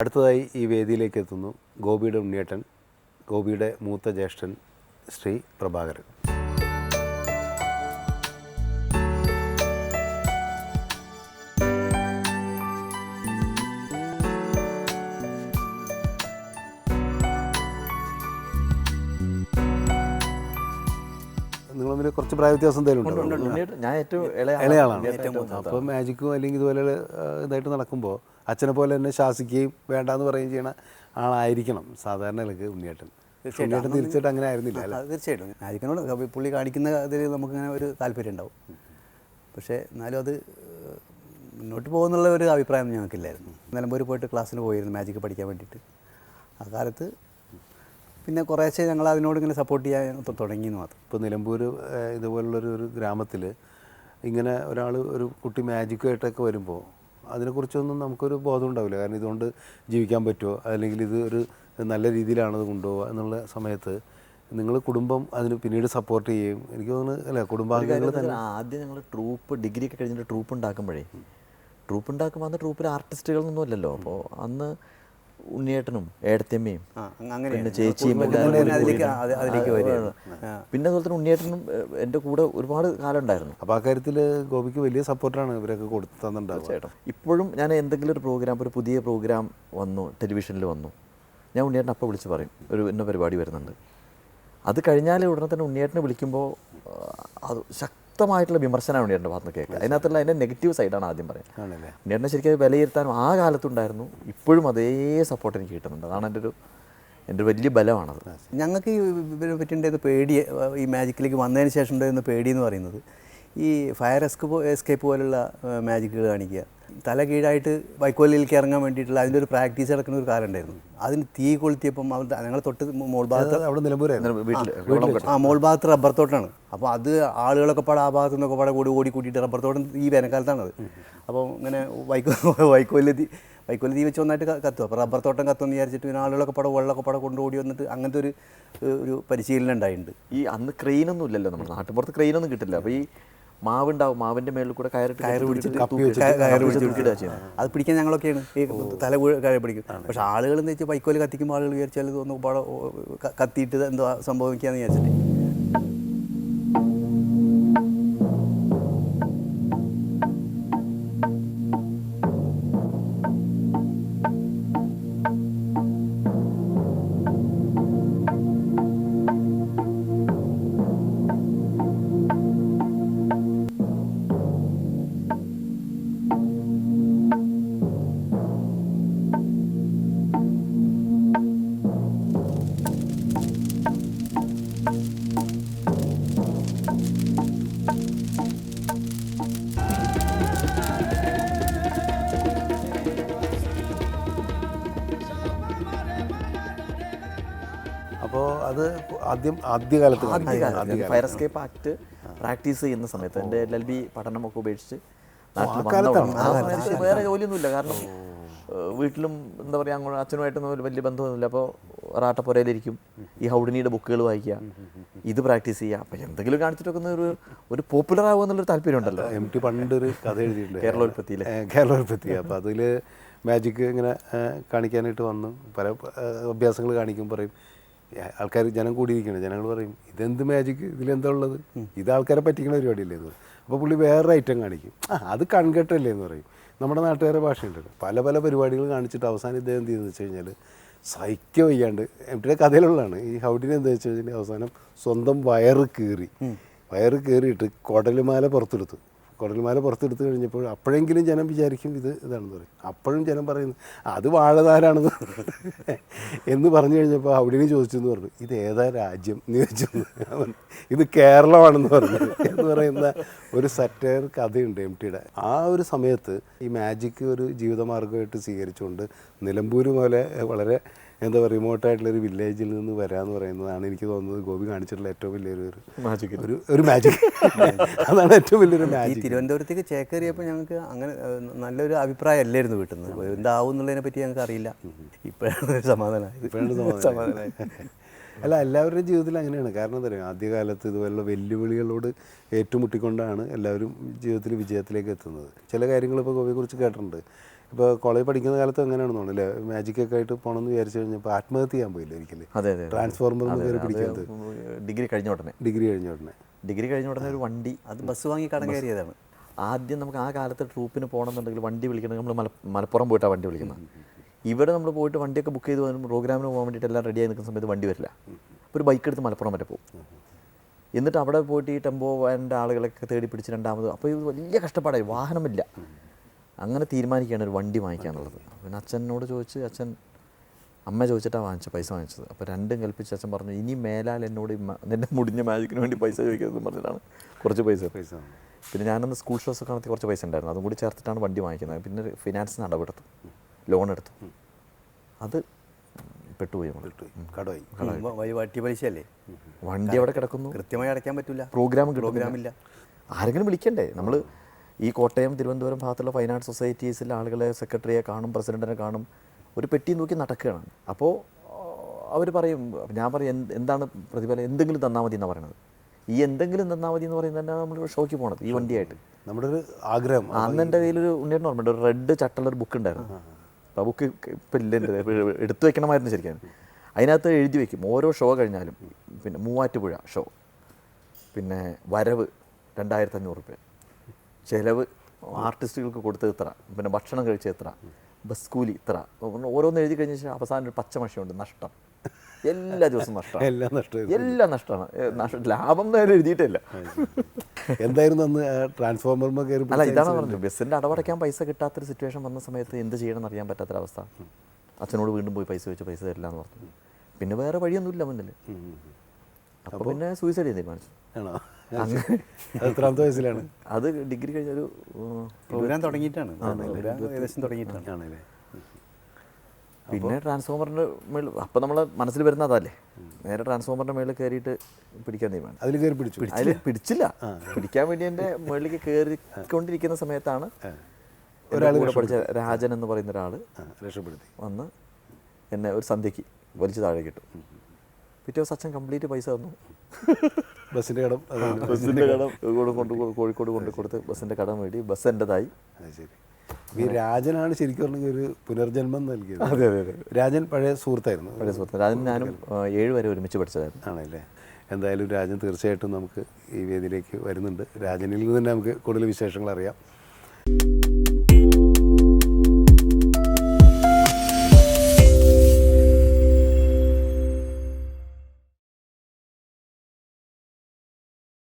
അടുത്തതായി ഈ വേദിയിലേക്ക് എത്തുന്നു ഗോപിയുടെ ഉണ്ണിയേട്ടൻ ഗോപിയുടെ മൂത്ത ജ്യേഷ്ഠൻ ശ്രീ പ്രഭാകരൻ. നിങ്ങൾ കുറച്ച് പ്രായ വ്യത്യാസം എന്തെങ്കിലും ഞാൻ ഏറ്റവും. ഇളയാളാണ് അപ്പോൾ മാജിക്കും അല്ലെങ്കിൽ ഇതുപോലെ ഇതായിട്ട് നടക്കുമ്പോൾ അച്ഛനെ പോലെ തന്നെ ശാസിക്കുകയും വേണ്ടാന്ന് പറയുകയും ചെയ്യണ ആളായിരിക്കണം സാധാരണ നിലയ്ക്ക് ഉണ്ണിയേട്ടൻ. ഉണ്ണിയേട്ടൻ തീർച്ചയായിട്ടും അങ്ങനെ ആയിരുന്നില്ല അല്ല? തീർച്ചയായിട്ടും. ആയിരിക്കണോ പുള്ളി കാണിക്കുന്ന ഇതിൽ നമുക്കിങ്ങനെ ഒരു താല്പര്യം ഉണ്ടാവും. പക്ഷേ എന്നാലും അത് മുന്നോട്ട് പോകുന്നുള്ള ഒരു അഭിപ്രായം ഞങ്ങൾക്കില്ലായിരുന്നു. നിലമ്പൂർ പോയിട്ട് ക്ലാസ്സിന് പോയിരുന്നു മാജിക് പഠിക്കാൻ വേണ്ടിയിട്ട്. ആ കാലത്ത് പിന്നെ കുറേശ്ശെ ഞങ്ങൾ അതിനോട് ഇങ്ങനെ സപ്പോർട്ട് ചെയ്യാൻ തുടങ്ങിയെന്ന് മാത്രം. ഇപ്പോൾ നിലമ്പൂർ ഇതുപോലുള്ളൊരു ഒരു ഗ്രാമത്തിൽ ഇങ്ങനെ ഒരാൾ ഒരു കുട്ടി മാജിക്കായിട്ടൊക്കെ വരുമ്പോൾ അതിനെക്കുറിച്ചൊന്നും നമുക്കൊരു ബോധം ഉണ്ടാവില്ല. കാരണം ഇതുകൊണ്ട് ജീവിക്കാൻ പറ്റുമോ? അല്ലെങ്കിൽ ഇത് ഒരു നല്ല രീതിയിലാണത് കൊണ്ടുപോവുക കൊണ്ടുപോകുക എന്നുള്ള സമയത്ത് നിങ്ങൾ കുടുംബം അതിന് പിന്നീട് സപ്പോർട്ട് ചെയ്യും എനിക്ക് തോന്നുന്നു അല്ലേ? കുടുംബാംഗങ്ങൾ തന്നെ ആദ്യം ഞങ്ങൾ ട്രൂപ്പ് ഡിഗ്രി ഒക്കെ കഴിഞ്ഞിട്ട് ട്രൂപ്പ് ഉണ്ടാക്കുമ്പോഴേ ട്രൂപ്പ് ഉണ്ടാക്കുമ്പോൾ അന്ന് ട്രൂപ്പിൽ ആർട്ടിസ്റ്റുകളൊന്നും ഇല്ലല്ലോ. അപ്പോൾ അന്ന് ഉണ്ണിയേട്ടനും ഏടത്തമ്മയും ആ അങ്ങ- അങ്ങനെയാണ്. പിന്നെ ചേച്ചിയും പിന്നെ അതുപോലെ തന്നെ ഉണ്ണിയേട്ടനും എന്റെ എന്റെ കൂടെ ഒരുപാട് കാലം ഉണ്ടായിരുന്നു അപ്പോൾ ആ കാര്യത്തിൽ ഗോപിക്ക് വലിയ സപ്പോർട്ടാണ് ഇവരൊക്കെ കൊടുത്തു ചേട്ടാ ഇപ്പോഴും ഞാൻ എന്തെങ്കിലും ഒരു പ്രോഗ്രാം ഒരു പുതിയ പ്രോഗ്രാം വന്നു ടെലിവിഷനിൽ വന്നു ഞാൻ ഉണ്ണിയേട്ടൻ അപ്പോൾ വിളിച്ച് പറയും. ഒരു ഇന്ന പരിപാടി വരുന്നുണ്ട്. അത് കഴിഞ്ഞാൽ ഉടനെ തന്നെ ഉണ്ണിയേട്ടനെ വിളിക്കുമ്പോൾ അത് അത് ശക്തമായിട്ടുള്ള വിമർശനമാണ് ഉണ്ണിയേട്ടന്റെ ഭാഗത്ത് നിന്ന് കേൾക്കുക അതിനകത്തുള്ള അതിന്റെ നെഗറ്റീവ് സൈഡാണ് ആദ്യം പറയുന്നത്. ഉണ്ണിയേട്ടനെ ശരിക്കും വിലയിരുത്താനും ആ കാലത്തുണ്ടായിരുന്നു. ഇപ്പോഴും അതേ സപ്പോർട്ട് എനിക്ക് കിട്ടുന്നുണ്ട്. അതാണ് എന്റെ ഒരു എന്റെ ഒരു വലിയ ബലമാണത്. ഞങ്ങൾക്ക് ഈ ഇവരെ പറ്റിണ്ടായിരുന്ന പേടി ഈ മാജിക്കിലേക്ക് വന്നതിന് ശേഷം ഉണ്ടായിരുന്ന പേടി എന്ന് പറയുന്നത്. ഈ ഫയർ എസ്കേപ്പ് എസ്കേപ്പ് പോലുള്ള മാജിക്കുകൾ കാണിക്കുക. തല കീഴായിട്ട് വൈക്കോലിലേക്ക് ഇറങ്ങാൻ വേണ്ടിയിട്ടുള്ള അതിന്റെ ഒരു പ്രാക്ടീസ് നടക്കുന്ന ഒരു കാലം ഉണ്ടായിരുന്നു. അതിന് തീ കൊളുത്തിയപ്പം അവർ ഞങ്ങൾ തൊട്ട് മോൾ ഭാഗത്ത് അവിടെ നിലമ്പൂരായിരുന്നു. വീട്ടിൽ ആ മോൾ ഭാഗത്ത് റബ്ബർ തോട്ടാണ്. അപ്പോൾ അത് ആളുകളൊക്കെ പാടെ ആ ഭാഗത്തു നിന്നൊക്കെ പാടെ കൂടി ഓടി കൂട്ടിയിട്ട് റബ്ബർ തോട്ടം ഈ വേനൽക്കാലത്താണത് അപ്പോൾ ഇങ്ങനെ വൈക്കോ വൈക്കോലിൽ തീ വൈക്കോലിൽ തീ വെച്ച് ഒന്നായിട്ട് കത്തും. അപ്പോൾ റബ്ബർ തോട്ടം കത്തുമെന്ന് വിചാരിച്ചിട്ട് പിന്നെ ആളുകളൊക്കെ പാടെ വെള്ളമൊക്കെ പാടെ കൊണ്ടു ഓടി വന്നിട്ട് അങ്ങനത്തെ ഒരു ഒരു പരിശീലനം ഉണ്ടായിട്ടുണ്ട്. ഈ അന്ന് ക്രെയിനൊന്നും ഇല്ലല്ലോ നമ്മുടെ നാട്ടിൻപുറത്ത് ക്രെയിനൊന്നും കിട്ടില്ല. അപ്പോൾ ഈ മാവുണ്ടാവും മാവിന്റെ മേളിൽ കൂടെ കയറിട്ട് കയറ് പിടിച്ചിട്ട് കയറ് പിടിച്ച് തൂക്കിയിടുക ചെയ്യുന്നത്. അത് പിടിക്കാൻ ഞങ്ങളൊക്കെയാണ്. ഈ തല കഴി കയറി പിടിക്കും. പക്ഷെ ആളുകൾ എന്താ വെച്ചാൽ വൈക്കോൽ കത്തിക്കുമ്പോൾ ആളുകൾ വിചാരിച്ചാൽ ക- കത്തിയിട്ട് എന്തോ സംഭവിക്കാന്ന് വിചാരിച്ചിട്ട്. അത് ആദ്യം ആദ്യകാലത്ത്. ഫയർ എസ്കേപ്പ് ആക്ട് പ്രാക്ടീസ് ചെയ്യുന്ന സമയത്ത് എന്റെ എൽ എൽ ബി പഠനമൊക്കെ ഉപേക്ഷിച്ച് നാട്ടിൽ വേറെ ജോലിയൊന്നുമില്ല. കാരണം വീട്ടിലും എന്താ പറയുക അങ്ങോട്ട് അച്ഛനുമായിട്ടൊന്നും വലിയ ബന്ധമൊന്നുമില്ല. അപ്പോൾ റാട്ടപ്പുരയിലിരിക്കും. ഈ ഹൗഡിനിയുടെ ബുക്കുകൾ വായിക്കുക. ഇത് പ്രാക്ടീസ് ചെയ്യുക. അപ്പം എന്തെങ്കിലും കാണിച്ചിട്ടൊക്കെ ഒരു ഒരു പോപ്പുലർ ആവുക എന്നുള്ളൊരു താല്പര്യം ഉണ്ടല്ലോ. എം ടി പണ്ടൊരു കഥ എഴുതിയിട്ടുണ്ട്. കേരളോൽപ്പത്തിയിലെ. ഏ, കേരളോൽപ്പത്തി. അപ്പോൾ അതിൽ മാജിക് ഇങ്ങനെ കാണിക്കാനായിട്ട് വന്നു. പല അഭ്യാസങ്ങൾ കാണിക്കും പറയും. ആൾക്കാർ ജനം കൂടിയിരിക്കണം. ജനങ്ങൾ പറയും ഇതെന്ത് മാജിക് ഇതിലെന്താ ഉള്ളത്? ഇത് ആൾക്കാരെ പറ്റിക്കുന്ന പരിപാടിയല്ലേ എന്ന് പറയും അപ്പോൾ പുള്ളി വേറൊരു ഐറ്റം കാണിക്കും. ആ അത് കൺകെട്ടല്ലേ എന്ന് പറയും. നമ്മുടെ നാട്ടുകാരെ ഭാഷയുണ്ടല്ലോ പല പല പരിപാടികൾ കാണിച്ചിട്ട് അവസാനം ഇദ്ദേഹം എന്ത് ചെയ്തെന്ന് വെച്ച് കഴിഞ്ഞാൽ സഹിക്ക വയ്യാണ്ട് എംടിയുടെ കഥയിലുള്ളതാണ്. ഈ ഹൗഡിന് എന്താ വെച്ച് കഴിഞ്ഞാൽ അവസാനം സ്വന്തം വയറ് കീറി. വയറ് കീറിയിട്ട് കുടലുമാല പുറത്തെടുത്തു. കുടൽമാല പുറത്തെടുത്ത് കഴിഞ്ഞപ്പോൾ അപ്പോഴെങ്കിലും ജനം വിചാരിക്കും ഇത് ഇതാണെന്ന് പറയും. അപ്പോഴും ജനം പറയുന്നു അത് വാഴതാരാണെന്ന് എന്ന് പറഞ്ഞു കഴിഞ്ഞപ്പോൾ അവിടെയും ചോദിച്ചു എന്ന് പറഞ്ഞു ഇത് ഏതാ രാജ്യം? എന്ന് ചോദിച്ചു ഇത് കേരളമാണെന്ന് പറഞ്ഞു എന്ന് പറയുന്ന ഒരു സറ്റയർ കഥയുണ്ട് എം ടിയുടെ ആ ഒരു സമയത്ത് ഈ മാജിക് ഒരു ജീവിതമാർഗമായിട്ട് സ്വീകരിച്ചുകൊണ്ട് നിലമ്പൂർ പോലെ വളരെ എന്താ പറയുക റിമോട്ടായിട്ടുള്ളൊരു വില്ലേജിൽ നിന്ന് വരാന്ന് പറയുന്നതാണ് എനിക്ക് തോന്നുന്നത് ഗോപി കാണിച്ചിട്ടുള്ള ഏറ്റവും വലിയൊരു ഒരു മാജിക് ഒരു ഒരു മാജിക് അതാണ് ഏറ്റവും വലിയൊരു മാജിക് തിരുവനന്തപുരത്തേക്ക് ചേക്കേറിയപ്പോൾ ഞങ്ങൾക്ക് അങ്ങനെ നല്ലൊരു അഭിപ്രായം അല്ലായിരുന്നു കിട്ടുന്നത്. എന്താവും എന്നുള്ളതിനെ പറ്റി ഞങ്ങൾക്ക് അറിയില്ല. ഇപ്പോഴാണ് സമാധാനമായത്. ഇപ്പോഴാണ് സമാധാനം. അല്ല എല്ലാവരുടെയും ജീവിതത്തിൽ അങ്ങനെയാണ്. കാരണം എന്താ പറയുക ആദ്യകാലത്ത് ഇതുപോലുള്ള വെല്ലുവിളികളോട് ഏറ്റുമുട്ടിക്കൊണ്ടാണ് എല്ലാവരും ജീവിതത്തിൽ വിജയത്തിലേക്ക് എത്തുന്നത്. ചില കാര്യങ്ങൾ ഇപ്പോൾ ഗോപിയെക്കുറിച്ച് കേട്ടിട്ടുണ്ട്. ഇപ്പോൾ കോളേജ് പഠിക്കുന്ന കാലത്ത് എങ്ങനെയാണെന്ന് തോന്നുന്നു അല്ലേ? മാജിക്കൊക്കെ ആയിട്ട് പോകണമെന്ന് വിചാരിച്ചു കഴിഞ്ഞപ്പോൾ ആത്മഹത്യ ചെയ്യാൻ പോയില്ല ഒരിക്കലും? ട്രാൻസ്ഫോർമർ കയറി പിടിക്കുന്നത് ഡിഗ്രി കഴിഞ്ഞ ഉടനെ. ഡിഗ്രി കഴിഞ്ഞ ഉടനെ. ഡിഗ്രി കഴിഞ്ഞ ഉടനെ ഒരു വണ്ടി അത് ബസ് വാങ്ങി കടം കയറിയതാണ്. ആദ്യം നമുക്ക് ആ കാലത്ത് ട്രൂപ്പിന് പോകണമെന്നുണ്ടെങ്കിൽ വണ്ടി വിളിക്കണമെങ്കിൽ നമ്മൾ മലപ്പുറം പോയിട്ടാണ് വണ്ടി വിളിക്കുന്നത്. ഇവിടെ നമ്മൾ പോയിട്ട് വണ്ടിയൊക്കെ ബുക്ക് ചെയ്ത് വരും പ്രോഗ്രാമിന് പോകാൻ വേണ്ടിയിട്ട് എല്ലാം റെഡിയായി നിൽക്കുന്ന സമയത്ത് വണ്ടി വരില്ല. ഒരു ബൈക്ക് എടുത്ത് മലപ്പുറം വരെ പോകും. എന്നിട്ട് അവിടെ പോയിട്ട് ഈ ടെമ്പോ വേണ്ട ആളുകളൊക്കെ തേടി പിടിച്ച് രണ്ടാമത് അപ്പോൾ ഇത് വലിയ കഷ്ടപ്പാടായി. വാഹനമില്ല. അങ്ങനെ തീരുമാനിക്കുകയാണ് ഒരു വണ്ടി വാങ്ങിക്കാന്നുള്ളത് പിന്നെ അച്ഛനോട് ചോദിച്ച് അച്ഛൻ അമ്മ ചോദിച്ചിട്ടാണ് വാങ്ങിച്ചത് പൈസ വാങ്ങിച്ചത്. അപ്പോൾ രണ്ടും കൽപ്പിച്ച് അച്ഛൻ പറഞ്ഞു ഇനി മേലാൽ എന്നോട് എന്റെ മുടിഞ്ഞ മാജിക്കിന് വേണ്ടി പൈസ ചോദിക്കുന്നതെന്ന് പറഞ്ഞിട്ടാണ് കുറച്ച് പൈസ പൈസ പിന്നെ ഞാനന്ന് സ്കൂൾ ഷോസ് ഒക്കെ നടത്തി കുറച്ച് പൈസ ഉണ്ടായിരുന്നു. അതും കൂടി ചേർത്തിട്ടാണ് വണ്ടി വാങ്ങിക്കുന്നത്. പിന്നെ ഫിനാൻസിന് അടവെടുത്തു ലോൺ എടുത്തു അത് പെട്ടുപോയി നമ്മൾ കടമായി. പലിശയല്ലേ? വണ്ടി അവിടെ കിടക്കുന്നു? കൃത്യമായി അടയ്ക്കാൻ പറ്റില്ല പ്രോഗ്രാം പ്രോഗ്രാമില്ല. ആരെങ്കിലും വിളിക്കണ്ടേ? നമ്മൾ ഈ കോട്ടയം തിരുവനന്തപുരം ഭാഗത്തുള്ള ഫൈൻ ആർട്ട് സൊസൈറ്റീസിലെ ആളുകളെ സെക്രട്ടറിയെ കാണും പ്രസിഡന്റിനെ കാണും ഒരു പെട്ടി നോക്കി നടക്കുകയാണ്. അപ്പോൾ അവർ പറയും ഞാൻ പറയും എന്താണ് പ്രതിഫലം? എന്തെങ്കിലും തന്നാൽ മതി എന്നാണ് പറയണത്. ഈ എന്തെങ്കിലും തന്നാൽ മതി എന്ന് പറയുന്നത് തന്നെ നമ്മൾ ഷോക്ക് പോകണത് ഈ വണ്ടിയായിട്ട്. നമ്മുടെ ഒരു ആഗ്രഹം. അന്ന് എന്റെ കയ്യിലൊരു ഉണ്ണിയുടെ ഓർമ്മയുണ്ട്. ഒരു റെഡ് ചട്ടലൊരു ബുക്ക് ഉണ്ടായിരുന്നു. ആ ബുക്ക് ഇപ്പം എടുത്തു വെക്കണമായിരുന്നു ശരിക്കും. അതിനകത്ത് എഴുതി വെക്കും. ഓരോ ഷോ കഴിഞ്ഞാലും പിന്നെ മൂവാറ്റുപുഴ ഷോ പിന്നെ വരവ് രണ്ടായിരത്തി അഞ്ഞൂറ് റുപ്യ. ചിലവ് ആർട്ടിസ്റ്റുകൾക്ക് കൊടുത്തത് ഇത്ര. പിന്നെ ഭക്ഷണം കഴിച്ചത് ഇത്ര. ബസ് കൂലി ഇത്ര. ഓരോന്ന് എഴുതി കഴിഞ്ഞ ശേഷം അവസാനം ഒരു പച്ച മഷിയുണ്ട് നഷ്ടം. എല്ലാ ദിവസവും നഷ്ടമാണ്. എല്ലാം നഷ്ടം എല്ലാം നഷ്ടമാണ്. ലാഭം നേരെ എഴുതിയിട്ടില്ല. എന്തായിരുന്നു അന്ന് ട്രാൻസ്ഫോമർ കയറി അല്ല ഇതാണ് പറഞ്ഞത്. ബസ്സിന്റെ അടവടയ്ക്കാൻ പൈസ കിട്ടാത്തൊരു സിറ്റുവേഷൻ വന്ന സമയത്ത് എന്ത് ചെയ്യണം എന്നറിയാൻ പറ്റാത്തൊരവസ്ഥ. അച്ഛനോട് വീണ്ടും പോയി പൈസ വെച്ച് പൈസ തരില്ല എന്ന് പറഞ്ഞു. പിന്നെ വേറെ വഴിയൊന്നുമില്ല മുന്നിൽ. അപ്പോൾ പിന്നെ സൂയിസൈഡ് ചെയ്യാൻ തീരുമാനിച്ചു. ആണോ? അത് എത്രാമത്തെ വയസ്സിലാണ്? അത് ഡിഗ്രി കഴിഞ്ഞൊരു ഒരു പ്രോഗ്രാം തുടങ്ങിയിട്ടാണ്. ഏകദേശം തുടങ്ങിയിട്ടാണ്. ആണല്ലേ? പിന്നെ ട്രാൻസ്ഫോമറിന്റെ മേളിൽ അപ്പം നമ്മളെ മനസ്സിൽ വരുന്ന അതല്ലേ. നേരെ ട്രാൻസ്ഫോമറിന്റെ മേളിൽ കയറിയിട്ട് പിടിക്കാൻ തീരുമാനം. അതിൽ കയറി പിടിച്ചു. അതിൽ പിടിച്ചില്ല. പിടിക്കാൻ വേണ്ടി എന്റെ മേളിലേക്ക് കയറിക്കൊണ്ടിരിക്കുന്ന സമയത്താണ് ഒരാൾ കൂടെ പഠിച്ച രാജൻ എന്ന് പറയുന്ന ഒരാൾ രക്ഷപ്പെടുത്തി. വന്ന് എന്നെ ഒരു സന്ധ്യയ്ക്ക് വലിച്ചു താഴെ കിട്ടും പിറ്റേ ദിവസം അച്ഛൻ കംപ്ലീറ്റ് പൈസ തന്നു. ബസ്സിന്റെ കടം. ബസ്സിന്റെ ബസ്സിന്റെ കടം. കൊണ്ട് കൊണ്ട് കോഴിക്കോട് കൊണ്ട് കൊടുത്ത് ബസ്സിന്റെ കടം വേണ്ടി ബസ് എന്റെതായി ശരി. ഈ രാജനാണ് ശരിക്കും പറഞ്ഞെങ്കിൽ ഒരു പുനർജന്മം നൽകിയത്. അതെ അതെ അതെ. രാജൻ പഴയ സുഹൃത്തായിരുന്നു. പഴയ സുഹൃത്ത്. രാജൻ ഞാനും ഏഴ് വരെ ഒരുമിച്ച് പഠിച്ചതായിരുന്നു. ആണല്ലേ? എന്തായാലും രാജൻ തീർച്ചയായിട്ടും നമുക്ക് ഈ വേദിയിലേക്ക് വരുന്നുണ്ട്. രാജനിൽ നിന്ന് തന്നെ നമുക്ക് കൂടുതൽ വിശേഷങ്ങൾ അറിയാം.